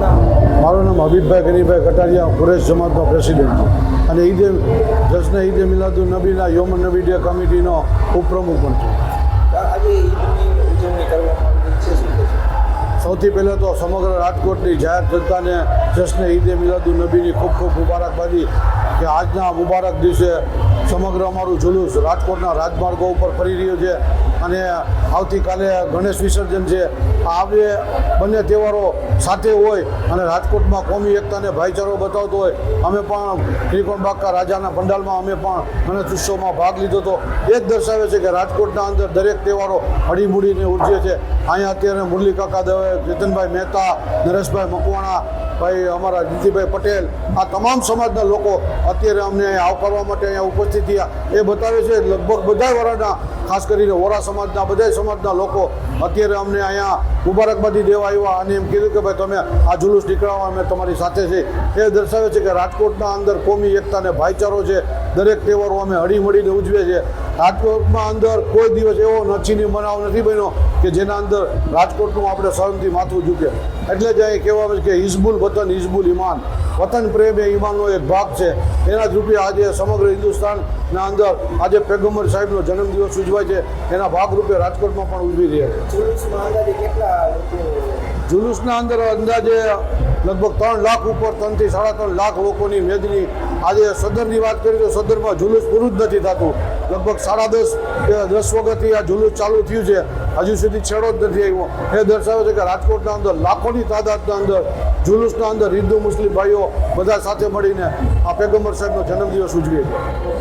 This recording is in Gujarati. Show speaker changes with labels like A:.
A: મારું નામ હબીબભાઈ ગરીભાઈ કટારિયા કુરેશ જમાતનો પ્રેસિડેન્ટ છું. અને ઈદે જશ્ન ઈદે મિલાદુ નબીના યોમન નબી ડે કમિટીનો ઉપપ્રમુખ પણ છું. સૌથી પહેલાં તો સમગ્ર રાજકોટની જાહેર જનતાને જશ્ન ઈદે મિલાદુ નબીની ખૂબ ખૂબ મુબારકબાદી કે આજના મુબારક દિવસે સમગ્ર અમારું જુલુસ રાજકોટના રાજમાર્ગો ઉપર ફરી રહ્યું છે અને આવતીકાલે ગણેશ વિસર્જન છે. આ બે બંને તહેવારો સાથે હોય અને રાજકોટમાં કોમી એકતાને ભાઈચારો બતાવતો હોય, અમે પણ ત્રિકોણ બાકા રાજાના પંડાલમાં અમે પણ ગણેશ ઉત્સવમાં ભાગ લીધો હતો. એ જ દર્શાવે છે કે રાજકોટના અંદર દરેક તહેવારો હળીમળીને ઉર્જે છે. અહીંયા અત્યારે મુરલી કાકા, દવે ચેતનભાઈ મહેતા, નરેશભાઈ મકવાણા ભાઈ, અમારા જીતીભાઈ પટેલ, આ તમામ સમાજના લોકો અત્યારે અમને આવકારવા માટે અહીંયા ઉપસ્થિત થયા. એ બતાવે છે, લગભગ બધા વરાના ખાસ કરીને વોરા સમાજના બધા સમાજના લોકો અત્યારે અમને અહીંયા મુબારકબાદી દેવા આવ્યા અને એમ કીધું કે ભાઈ તમે આ જુલુસ નીકળાવો, અમે તમારી સાથે છે એ દર્શાવે છે કે રાજકોટના અંદર કોમી, એકતા અને ભાઈચારો છે. દરેક તહેવારો અમે હળીમળીને ઉજવે છે રાજકોટમાં અંદર કોઈ દિવસ એવો નચીની બનાવ નથી બન્યો કે જેના અંદર રાજકોટનું આપણે સહનથી માથું ઝૂકે. એટલે જ અહીં કહેવામાં છે કે હિઝબુલ વતન, હિઝબુલ ઈમાન. વતન પ્રેમ એ ઈમાનનો એક ભાગ છે. એના જ રૂપે આજે સમગ્ર હિન્દુસ્તાનના અંદર આજે પેગમ્બર સાહેબનો જન્મદિવસ ઉજવાય છે. એના ભાગરૂપે રાજકોટમાં પણ ઉજવી રહ્યા છે. જુલુસના અંદર અંદાજે લગભગ ત્રણ લાખ ઉપર ત્રણથી સાડા ત્રણ લાખ લોકોની મેદની આજે સદરની વાત કરીએ તો સદરમાં જુલુસ પૂરું જ નથી થતું. લગભગ સાડા દસ દસ વખતથી આ જુલુસ ચાલુ થયું છે. હજુ સુધી છેડો જ નથી આવ્યો. એ દર્શાવે છે કે રાજકોટના અંદર લાખોની તાદાદના અંદર જુલુસના અંદર હિન્દુ મુસ્લિમ ભાઈઓ બધા સાથે મળીને આ પેગમ્બર સાહેબનો જન્મદિવસ ઉજવીએ છીએ.